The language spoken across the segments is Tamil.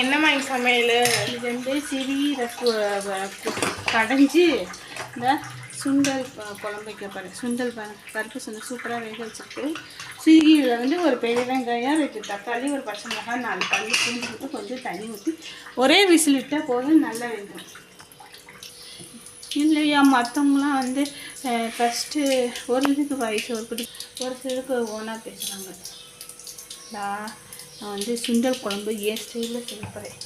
என்னம்மா இங்க சமையல்? இது வந்து சிறிய கடைஞ்சி இந்த சுண்டல் ப- குழம்பு வைக்க போகிறேன் சுண்டல் பருப்பு சுண்டல் சூப்பராக வேக வச்சுருக்கு சிறியில் வந்து ஒரு பெரிய வெங்காயம் ரெண்டு தக்காளி ஒரு பச்சை மிளகாய் நாலு பல்லு பூண்டு விட்டு கொஞ்சம் தண்ணி ஊற்றி ஒரே விசில் விட்டால் போதும் நல்லா வெந்துடும் இல்லையா மற்றவங்களாம் வந்து ஃபஸ்ட்டு ஒரு இதுக்கு வயசு ஒரு குடி ஒரு சிலருக்கு ஓனாக பேசுகிறாங்க டா நான் வந்து சுண்டல் குழம்பு ஏன் ஸ்டைலில் செய்ய போகிறேன்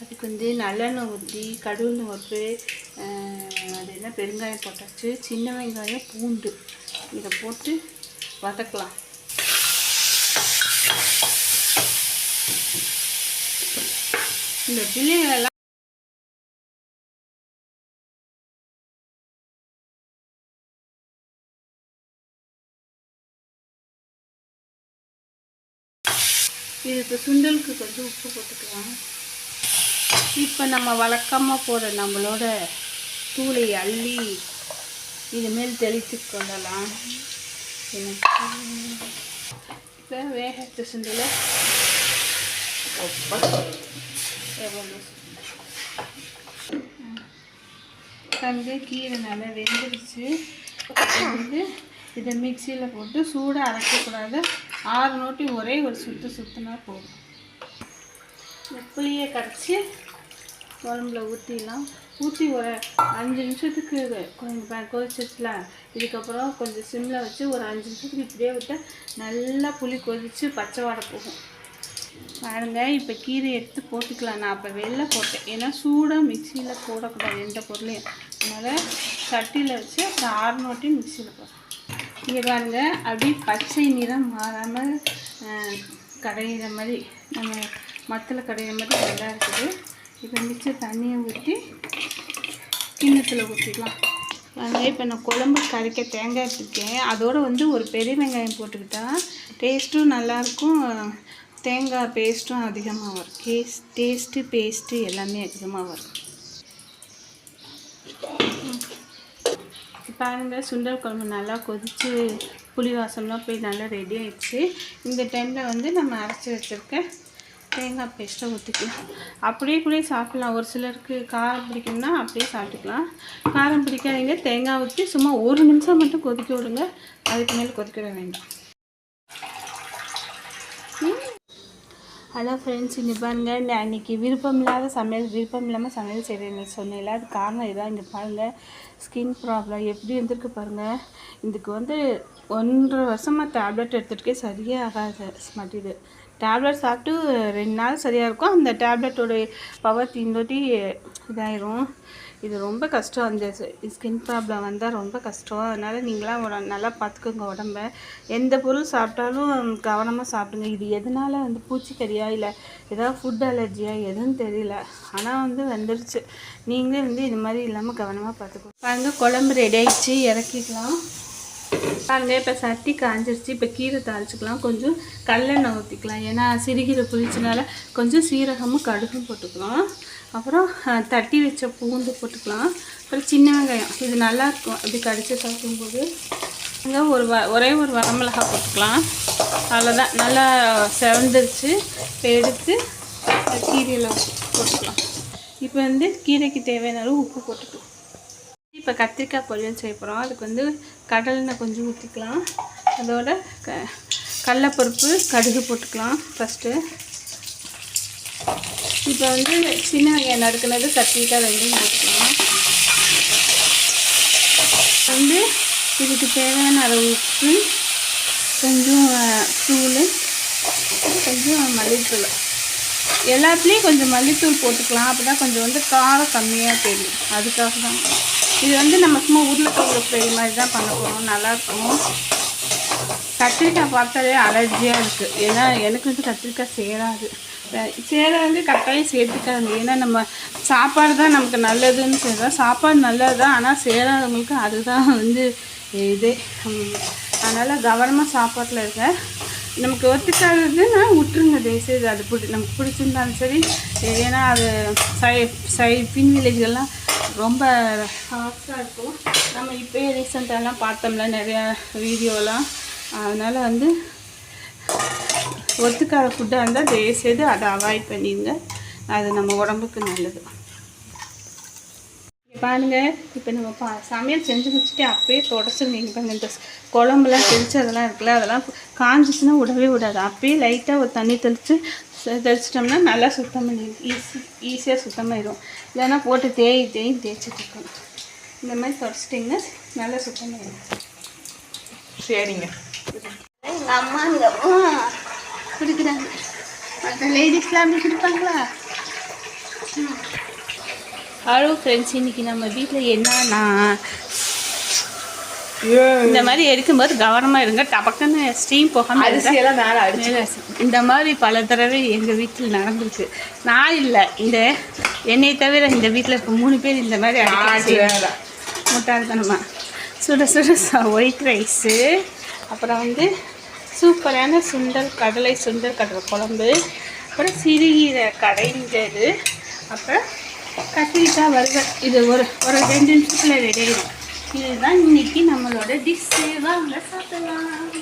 அதுக்கு வந்து நல்லெண்ணெய் ஊற்றி கடுகு பருப்பு அது என்ன பெருங்காயம் போட்டாச்சு சின்ன வெங்காயம் பூண்டு. இதை போட்டு வதக்கலாம். இந்த பிள்ளைங்களெல்லாம் இதுக்கு சுண்டலுக்கு கொஞ்சம் உப்பு போட்டுக்கலாம். இப்போ நம்ம வழக்கமாக போகிற நம்மளோட தூளை அள்ளி இது மேல் தெளித்து கொள்ளலாம். இப்போ வேகத்து சுண்டலை எவ்வளோ வந்து கீரை நல்லா வெந்துருச்சு. வந்து இதை மிக்சியில் போட்டு சூடாக அரைக்கக்கூடாது. ஆறு நோட்டி ஒரே ஒரு சுற்று சுற்றினா போதும். புளியை கரைச்சி குழம்புல ஊற்றிடலாம் ஊற்றி ஒரு அஞ்சு நிமிஷத்துக்கு கொஞ்சம் ப- கொதிச்சிச்சுல இதுக்கப்புறம் கொஞ்சம் சிம்மில் வச்சு ஒரு அஞ்சு நிமிஷத்துக்கு இப்படியே விட்டு நல்லா புளி கொதித்து பச்சை வாடை போகும். பாருங்க இப்போ கீரை எடுத்து போட்டுக்கலாம். நான் அப்போ வெளில போட்டேன். ஏன்னா சூடாக மிக்சியில் போடக்கூடாது எந்த பொருளையும். அதனால் சட்டியில் வச்சு அப்புறம் ஆறுநோட்டி மிக்சியில் போடுறேன் இங்கே பாருங்கள் அப்படியே பச்சை நிறம் மாறாமல் கடையிற மாதிரி நம்ம மத்தில் கடையிற மாதிரி நல்லா இருக்குது. இப்போ மிச்சம் தண்ணியை ஊற்றி கிண்ணத்தில் ஊற்றிக்கலாம் அதனால் இப்போ நான் குழம்பு கரைக்க தேங்காய் எடுத்துருக்கேன் அதோட வந்து ஒரு பெரிய வெங்காயம் போட்டுக்கிட்டா டேஸ்ட்டும் நல்லாயிருக்கும். தேங்காய் பேஸ்ட்டும் அதிகமாக வரும். டேஸ்ட் டேஸ்ட்டு பேஸ்ட்டு எல்லாமே அதிகமாக வரும். பாருங்கள் சுண்டல் குழம்பு நல்லா கொதித்து புளி வாசம்லாம் போய் நல்லா ரெடி ஆயிடுச்சு. இந்த டைமில் வந்து நம்ம அரைச்சி வச்சுருக்க தேங்காய் பேஸ்ட்டை ஊற்றிக்கலாம் அப்படியே கூட சாப்பிட்லாம். ஒரு சிலருக்கு காரம் பிடிக்கும்னா அப்படியே சாப்பிட்டுக்கலாம். காரம் பிடிக்காதீங்க தேங்காய் ஊற்றி சும்மா ஒரு நிமிஷம் மட்டும் கொதிக்க விடுங்க. அதுக்கு மேலே கொதிக்க விட வேண்டாம். ஹலோ ஃப்ரெண்ட்ஸ் இங்கே பாருங்கள் நான் அன்றைக்கி விருப்பம் இல்லாத சமையல் விருப்பம் இல்லாமல் சமையல் செய்கிறேன் சொன்னேன் அது காரணம் இதான். இங்கே பாருங்கள் ஸ்கின் ப்ராப்ளம் எப்படி இருந்திருக்கு பாருங்கள் இதுக்கு வந்து ஒன்றரை வருஷமாக டேப்லெட் எடுத்துகிட்டே சரியே ஆகாது மாட்டேது டேப்லெட் சாப்பிட்டு ரெண்டு நாள் சரியாக இருக்கும். அந்த டேப்லெட்டோட பவர் தீந்தோட்டி இதாயிரும். இது ரொம்ப கஷ்டம் அந்த ஸ்கின் ப்ராப்ளம் வந்தால் ரொம்ப கஷ்டம். அதனால் நீங்களாம் உட- நல்லா பார்த்துக்கோங்க உடம்ப. எந்த பொருள் சாப்பிட்டாலும் கவனமாக சாப்பிடுங்க. இது எதனால் வந்து பூச்சிக்கறியா இல்லை ஏதாவது ஃபுட் அலர்ஜியா எதுவும் தெரியல. ஆனால் வந்து வந்துருச்சு. நீங்களே வந்து இது மாதிரி இல்லாமல் கவனமாக பார்த்துக்கோங்க பாருங்க குழம்பு ரெடி ஆகிடுச்சு இறக்கிக்கலாம். பாருங்க இப்போ சட்டி காஞ்சிருச்சு. இப்போ கீரை தாளிச்சிக்கலாம். கொஞ்சம் கடலெண்ணெய் ஊற்றிக்கலாம் ஏன்னா சிறுகீரை புளிச்சனால கொஞ்சம் சீரகமும் கடுகும் போட்டுக்கலாம். அப்புறம் தட்டி வச்ச பூந்து போட்டுக்கலாம். அப்புறம் சின்ன வெங்காயம். இது நல்லாயிருக்கும் அப்படி சாப்பிடும்போது. இங்கே ஒரு வ ஒரே ஒரு வரமிளகா போட்டுக்கலாம். அவ்வளோதான் நல்லா செவந்துருச்சு. இப்போ எடுத்து கீரையில் போட்டுக்கலாம். இப்போ வந்து கீரைக்கு தேவையான அளவு உப்பு போட்டுக்கலாம். இப்போ கத்திரிக்காய் பொரியல் செய்ய போகிறோம் அதுக்கு வந்து கடலெண்ணெய் கொஞ்சம் ஊற்றிக்கலாம் அதோட க கடலப்பருப்பு கடுகு போட்டுக்கலாம் ஃபஸ்ட்டு இப்போ வந்து சின்ன வெங்காயம் நறுக்கினது கத்திரிக்காய் ரெண்டையும் போட்டுக்கலாம். வந்து இதுக்கு தேவையான அளவு உப்பு கொஞ்சம் தூள் கொஞ்சம் மல்லித்தூள். எல்லாத்துலேயும் கொஞ்சம் மல்லித்தூள் போட்டுக்கலாம். அப்போ தான் கொஞ்சம் வந்து காரம் கம்மியாக தெரியும். அதுக்காக தான். இது வந்து நம்ம சும்மா உருளைக்கிழங்கு ஃப்ரை மாதிரி தான் பண்ண போகிறோம் நல்லாயிருக்கும் கத்திரிக்காய் பார்த்தாலே அலர்ஜியாக இருக்குது ஏன்னா எனக்கு வந்து கத்திரிக்காய் சேராது. அஹ் வந்து கட்டாயம் சேர்த்துக்காது ஏன்னா நம்ம சாப்பாடு தான் நமக்கு நல்லதுன்னு சொல்கிறோம் சாப்பாடு நல்லது தான் ஆனால் சேராதவங்களுக்கு அதுதான் வந்து இது. அதனால் கவனமாக சாப்பாட்டில் இருக்க நமக்கு ஒத்துக்காததுன்னா விட்டுருங்க தயவுசெய்து. அது பிடி நமக்கு பிடிச்சிருந்தாலும் சரி. ஏன்னா அது சை சை பின் வில்லேஜ்கள்லாம் ரொம்ப ஹாஸ்டாக இருக்கும். நம்ம இப்போயே ரீசெண்டாலாம் பார்த்தோம்ல நிறையா வீடியோலாம் அதனால் வந்து ஒத்துக்காத ஃபுட்டாக இருந்தால் தயவுசெய்து அதை அவாய்ட் பண்ணிடுங்க அது நம்ம உடம்புக்கு நல்லது. இங்க பாருங்க இப்போ நம்ம பா சமையல் செஞ்சு முடிச்சுட்டு அப்பயே தொடச்சிருங்க பாருங்க. இந்த குழம்புலாம் தெளிச்சு அதெல்லாம் இருக்குல்ல அதெல்லாம் காஞ்சிச்சுன்னா விடவே விடாது. அப்பயே லைட்டாக ஒரு தண்ணி தெளித்து தெளிச்சிட்டோம்னா நல்லா சுத்தம் பண்ணி ஈஸி ஈஸியாக சுத்தமாயிடும் இல்லைன்னா போட்டு தேய் தேய் தேய்ச்சிட்டு இருக்கணும் இந்த மாதிரி தொடச்சிட்டிங்கன்னா நல்லா சுத்தம் பண்ணிடும் சரிங்க. அம்மா. குடிக்கிறாங்க. மற்ற லேடிஸ்லாம் அப்படி குடிப்பாங்களா? ஹலோ ஃப்ரெண்ட்ஸ் இன்னைக்கு நம்ம வீட்டில் என்னன்னா இந்த மாதிரி எடுக்கும்போது கவனமாக இருங்க. டபக்குன்னு ஸ்டீம் போகாமல் அரிசி எல்லாம் மேலே அடிச்சு இந்த மாதிரி பல தடவை எங்கள் வீட்டில் நடந்திருக்கு. நான் இல்லை. இந்த என்னை தவிர இந்த வீட்டில் இப்போ மூணு பேர் இந்த மாதிரி அடிக்கடி ஆச்சு செய்வாங்க. வேலை. முட்டாள்தனமா. சுட சுட ஒயிட் ரைஸு அப்புறம் வந்து சூப்பரான சுண்டல் கடலை சுண்டல் கடலை குழம்பு அப்புறம் சிறுகீரை கடைஞ்சது அப்புறம் கத்திரிக்காய் வறுவல். இது ஒரு ஒரு ரெண்டு நிமிஷத்தில் ரெடி இதுதான் இன்னைக்கு நம்மளோட டிஷ் வாங்க சாப்பிடலாம்.